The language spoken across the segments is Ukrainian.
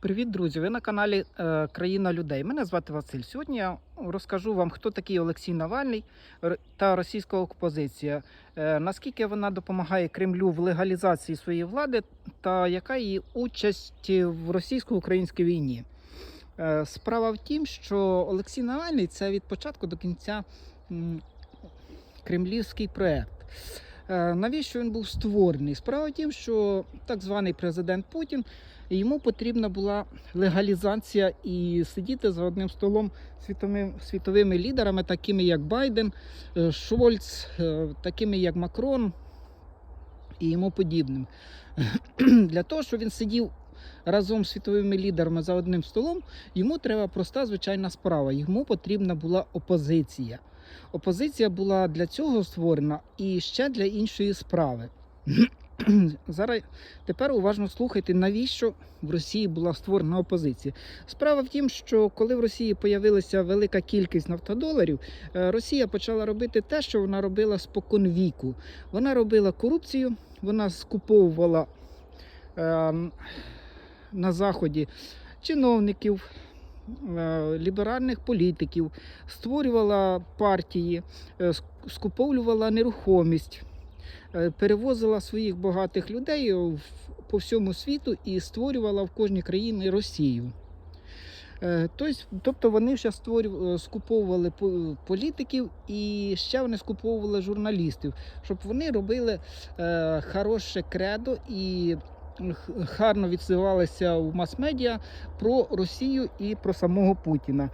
Привіт, друзі! Ви на каналі е, Країна людей. Мене звати Василь. Сьогодні я розкажу вам, хто такий Олексій Навальний та російська опозиція, е, наскільки вона допомагає Кремлю в легалізації своєї влади, та яка її участь в російсько-українській війні. Е, Справа в тім, що Олексій Навальний це від початку до кінця кремлівський проект. Е, Навіщо він був створений? Справа в тім, що так званий президент Путін йому потрібна була легалізація і сидіти за одним столом з світовими, світовими лідерами, такими як Байден, е, Шольц, е, такими як Макрон і йому подібним. Для того, щоб він сидів разом з світовими лідерами за одним столом, йому треба проста звичайна справа. Йому потрібна була опозиція. Опозиція була для цього створена і ще для іншої справи. Зараз тепер уважно слухайте, навіщо в Росії була створена опозиція. Справа в тім, що коли в Росії появилася велика кількість нафтодоларів, е, Росія почала робити те, що вона робила спокон віку. Вона робила корупцію, вона скуповувала е, на заході чиновників. Е, Ліберальних політиків створювала партії, е, ск- скуповлювала нерухомість, е, перевозила своїх багатих людей по всьому світу і створювала в кожній країні Росію. Тобто вони ще скуповували політиків і ще вони скуповували журналістів, щоб вони робили хороше кредо і гарно відсилалися в мас-медіа про Росію і про самого Путіна.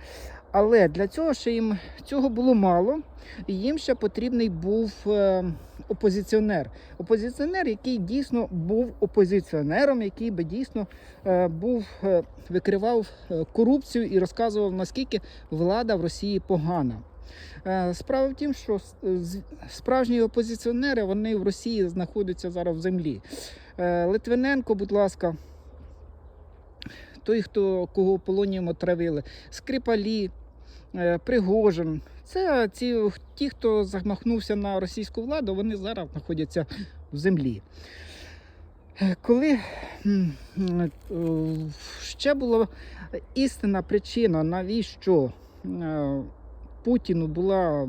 Але для цього ще їм цього було мало, і їм ще потрібний був е, опозиціонер. Опозиціонер, який дійсно був опозиціонером, який би дійсно е, був, е, викривав корупцію і розказував, наскільки влада в Росії погана. Е, Справа в тім, що справжні опозиціонери вони в Росії знаходяться зараз в землі. Е, Литвиненко, будь ласка, той, хто кого полонієм отравили, Скрипалі, е, Пригожин. Це ці ті, хто замахнувся на російську владу, вони зараз знаходяться в землі. Коли ще була істинна причина, навіщо Путіну була,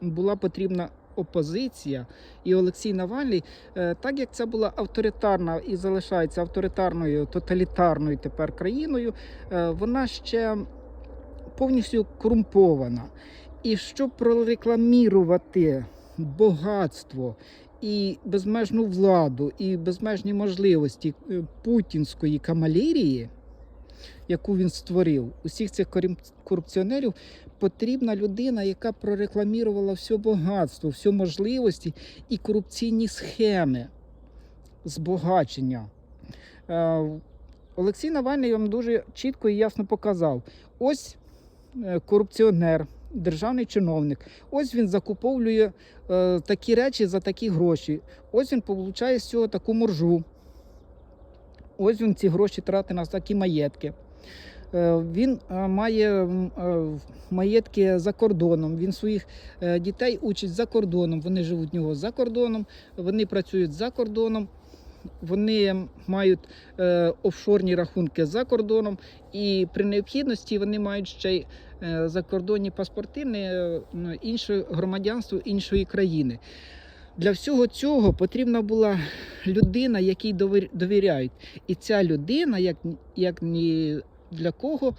була потрібна опозиція і Олексій Навальний, е, так як це була авторитарна і залишається авторитарною, тоталітарною тепер країною, е, вона ще повністю корумпована. І щоб прорекламірувати багатство і безмежну владу, і безмежні можливості е, путінської камалерії, яку він створив, усіх цих корупціонерів, потрібна людина, яка прорекламірувала все багатство, всі можливості і корупційні схеми збагачення. Е, Олексій Навальний вам дуже чітко і ясно показав. Ось е, корупціонер, державний чиновник. Ось він закуповує е, такі речі за такі гроші. Ось він получає з цього таку моржу. Ось він ці гроші тратить на такі маєтки. Е, Він е, має е, маєтки за кордоном. Він своїх дітей учить за кордоном. Вони живуть в нього за кордоном, вони працюють за кордоном. Вони мають офшорні рахунки за кордоном, і при необхідності вони мають ще й закордонні паспорти інше громадянство іншої країни. Для всього цього потрібна була людина, якій довір- довіряють. І ця людина, як, як ні для кого,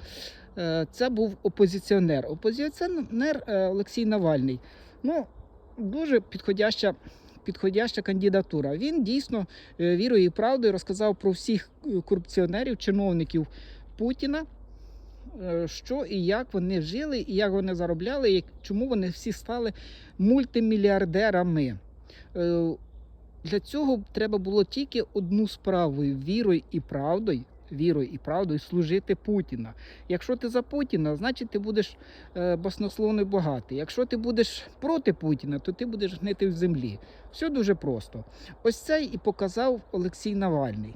е, це був опозиціонер. Опозиціонер е, Олексій Навальний. Ну, дуже підходяща. Підходяща кандидатура. Він дійсно е, вірою і правдою розказав про всіх корупціонерів, чиновників Путіна, що і як вони жили, і як вони заробляли, і чому вони всі стали мультимільярдерами. Е, Для цього треба було тільки одну справу вірою і правдою. Вірою і правдою служити Путіна. Якщо ти за Путіна, значить ти будеш е, баснословно багатий. Якщо ти будеш проти Путіна, то ти будеш гнити в землі. Все дуже просто. Ось це і показав Олексій Навальний.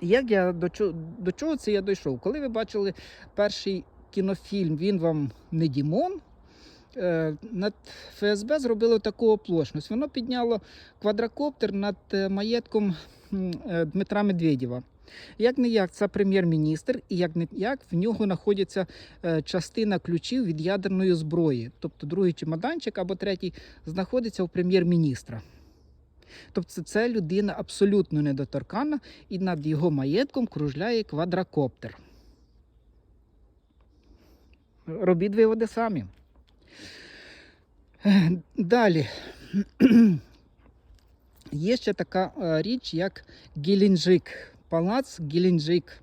Як я до чого, до чого це я дійшов? Коли ви бачили перший кінофільм Він вам не Дімон, над ФСБ зробило таку оплошність. Воно підняло квадрокоптер над е, маєтком е, Дмитра Медведєва. Як не як, це прем'єр-міністр, і як не як в нього знаходиться е, частина ключів від ядерної зброї. Тобто другий чемоданчик або третій знаходиться у прем'єр-міністра. Тобто це- людина абсолютно недоторканна, і над його маєтком кружляє квадрокоптер. Робіть виводи самі. Далі. Є ще така е, річ, як Геленджик, палац Геленджик.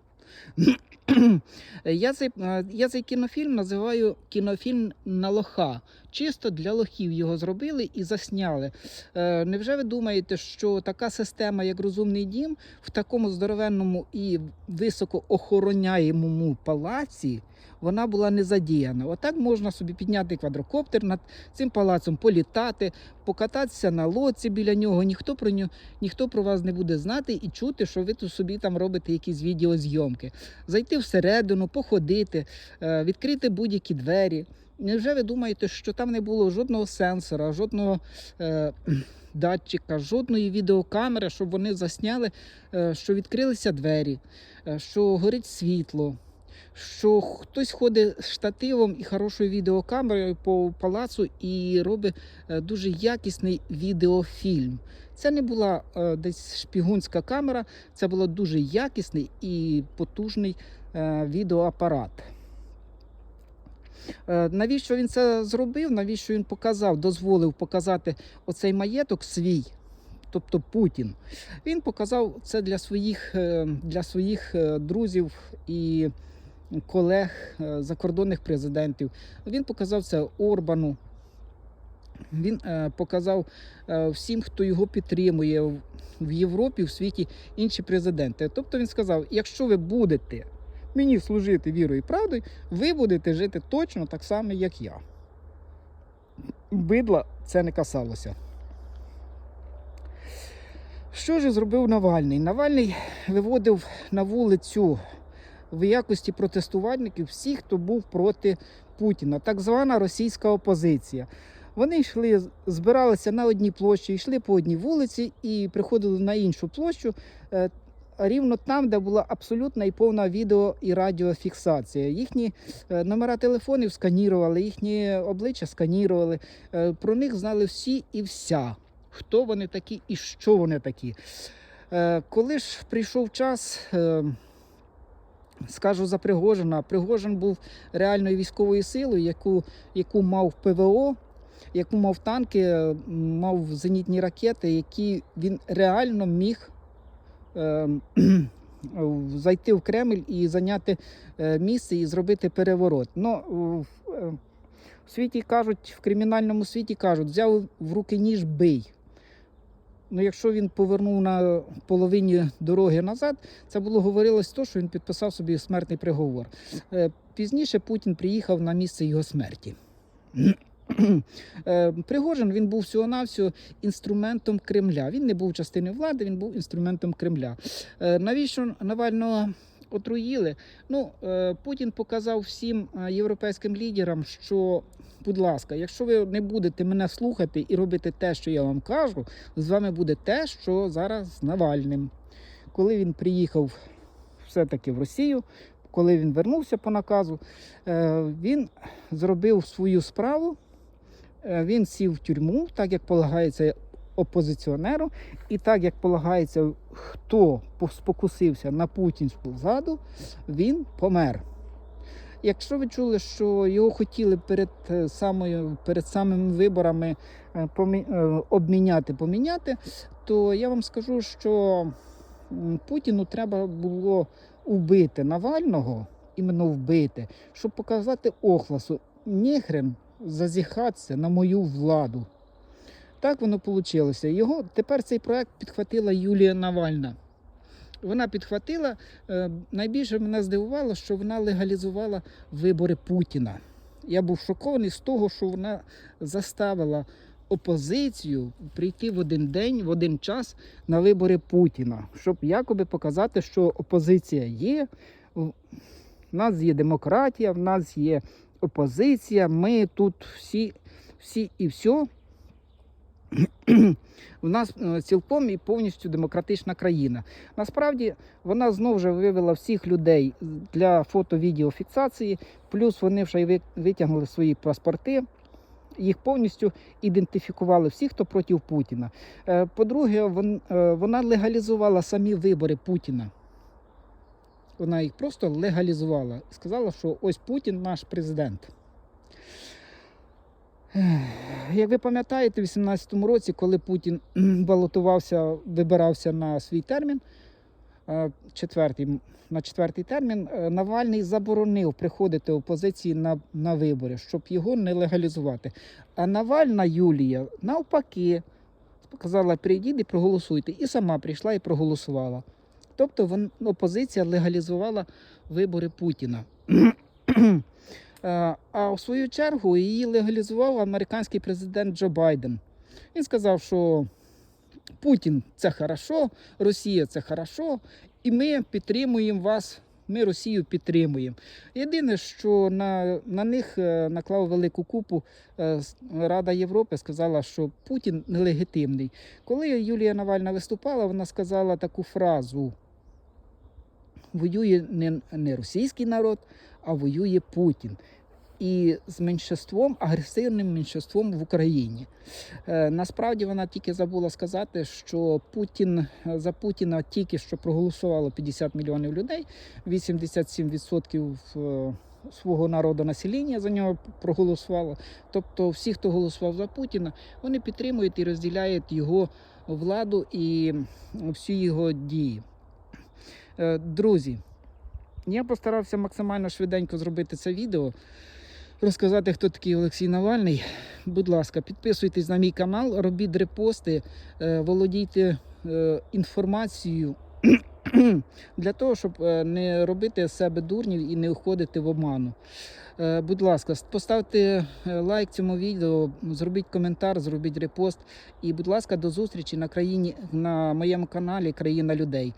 Я цей, е, я цей кінофільм називаю кінофільм на лоха. Чисто для лохів його зробили і засняли. Е, Невже ви думаєте, що така система, як розумний дім, в такому здоровенному і високо охороняємому палаці вона була не задіяна? Отак можна собі підняти квадрокоптер над цим палацом, політати, покататися на лодці біля нього. Ніхто про нього, ніхто про вас не буде знати і чути, що ви тут собі там робите якісь відеозйомки. Зайти всередину, походити, е, відкрити будь-які двері. Невже ви думаєте, що там не було жодного сенсора, жодного е, датчика, жодної відеокамери, щоб вони засняли, е, що відкрилися двері, е, що горить світло, що хтось ходить з штативом і хорошою відеокамерою по палацу і робить е, дуже якісний відеофільм. Це не була е, десь шпігунська камера, це був дуже якісний і потужний е, відеоапарат. Навіщо він це зробив? Навіщо він показав, дозволив показати оцей маєток свій, тобто Путін? Він показав це для своїх, для своїх друзів і колег е, закордонних президентів. Він показав це Орбану. Він е, показав е, всім, хто його підтримує в- в Європі, в світі інші президенти. Тобто він сказав: якщо ви будете мені служити вірою і правдою, ви будете жити точно так само, як я. Бидла це не касалося. Що ж зробив Навальний? Навальний виводив на вулицю в якості протестувальників всіх, хто був проти Путіна, так звана російська опозиція. Вони йшли, збиралися на одній площі, йшли по одній вулиці і приходили на іншу площу, е, рівно там, де була абсолютна і повна відео і радіофіксація. Їхні е, номера телефонів сканірували, їхні обличчя сканірували. Е, Про них знали всі і вся, хто вони такі і що вони такі. Коли ж прийшов час. Скажу за Пригожина. Пригожин був реальною військовою силою, яку, яку мав ПВО, яку мав танки, е, мав зенітні ракети, які він реально міг е, зайти в Кремль і зайняти е, місце і зробити переворот. Ну, в, е, в світі кажуть, в кримінальному світі кажуть, взяв в руки ніж бий. Ну, якщо він повернув на половині дороги назад, це було говорилось то, що він підписав собі смертний приговор. Е, Пізніше Путін приїхав на місце його смерті. Е, Пригожин він був всього-навсього інструментом Кремля. Він не був частиною влади, він був інструментом Кремля. Е, Навіщо Навального отруїли? Ну, е, Путін показав всім е, європейським лідерам, що, будь ласка, якщо ви не будете мене слухати і робити те, що я вам кажу, з вами буде те, що зараз з Навальним. Коли він приїхав все-таки в Росію, коли він вернувся по наказу, е, він зробив свою справу. Він сів в тюрму, так як полагається опозиціонеру, і так як полагається, хто спокусився на путінську владу, він помер. Якщо ви чули, що його хотіли перед е, самою перед самими виборами е, помі- е, обміняти, поміняти, то я вам скажу, що Путіну треба було вбити Навального, іменно вбити, щоб показати охласу нехрен зазіхатися на мою владу. Так воно вийшло. Його тепер цей проект підхватила Юлія Навальна. Вона підхватила. е, Найбільше мене здивувало, що вона легалізувала вибори Путіна. Я був шокований з того, що вона заставила опозицію прийти в один день, в один час на вибори Путіна, щоб якоби показати, що опозиція є. В нас є демократія, в нас є опозиція, ми тут всі, всі і все. У нас е, цілком і повністю демократична країна. Насправді вона знову ж вивела всіх людей для фото-відеофіксації, плюс вони вже витягнули свої паспорти. Їх повністю ідентифікували всі, хто проти Путіна. Е, По-друге, е, вона легалізувала самі вибори Путіна. Вона їх просто легалізувала. Сказала, що ось Путін наш президент. Як ви пам'ятаєте, у 2018 році, коли Путін балотувався, вибирався на свій термін, е, четвертий, на четвертий термін, е, Навальний заборонив приходити опозиції на, на вибори, щоб його не легалізувати. А Навальна Юлія навпаки сказала: прийдіть і проголосуйте. І сама прийшла і проголосувала. Тобто опозиція легалізувала вибори Путіна. Е, А в свою чергу її легалізував американський президент Джо Байден. Він сказав, що Путін це хорошо, Росія це хорошо, і ми підтримуємо вас. Ми Росію підтримуємо. Єдине, що на, на них е, наклав велику купу е, Рада Європи, сказала, що Путін нелегітимний. Коли Юлія Навальна виступала, вона сказала таку фразу: воює не, не російський народ, а воює Путін. І з меншинством, агресивним меншинством в Україні. Е, насправді вона тільки забула сказати, що Путін за Путіна тільки що проголосувало 50 мільйонів людей, 87% е, свого народу населення за нього проголосувало. Тобто, всі, хто голосував за Путіна, вони підтримують і розділяють його владу і всі його дії. Е, Друзі, я постарався максимально швиденько зробити це відео, розказати, хто такий Олексій Навальний. Будь ласка, підписуйтесь на мій канал, робіть репости, е, володійте е, інформацією для того, щоб е, не робити з себе дурнів і не уходити в обману. Будь ласка, поставте лайк цьому відео, зробіть коментар, зробіть репост. І, будь ласка, до зустрічі на країні на моєму каналі Країна людей.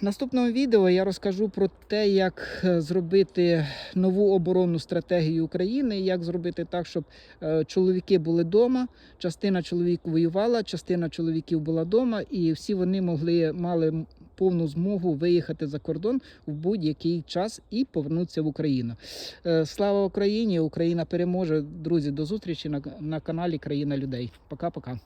В наступному відео я розкажу про те, як е, зробити нову оборонну стратегію України, як зробити так, щоб е, чоловіки були вдома, частина чоловіків воювала, частина чоловіків була вдома, і всі вони могли мали повну змогу виїхати за кордон в будь-який час і повернутися в Україну. Е, Слава Україні! Україна переможе. Друзі, до зустрічі на, на каналі Країна людей. Пока-пока.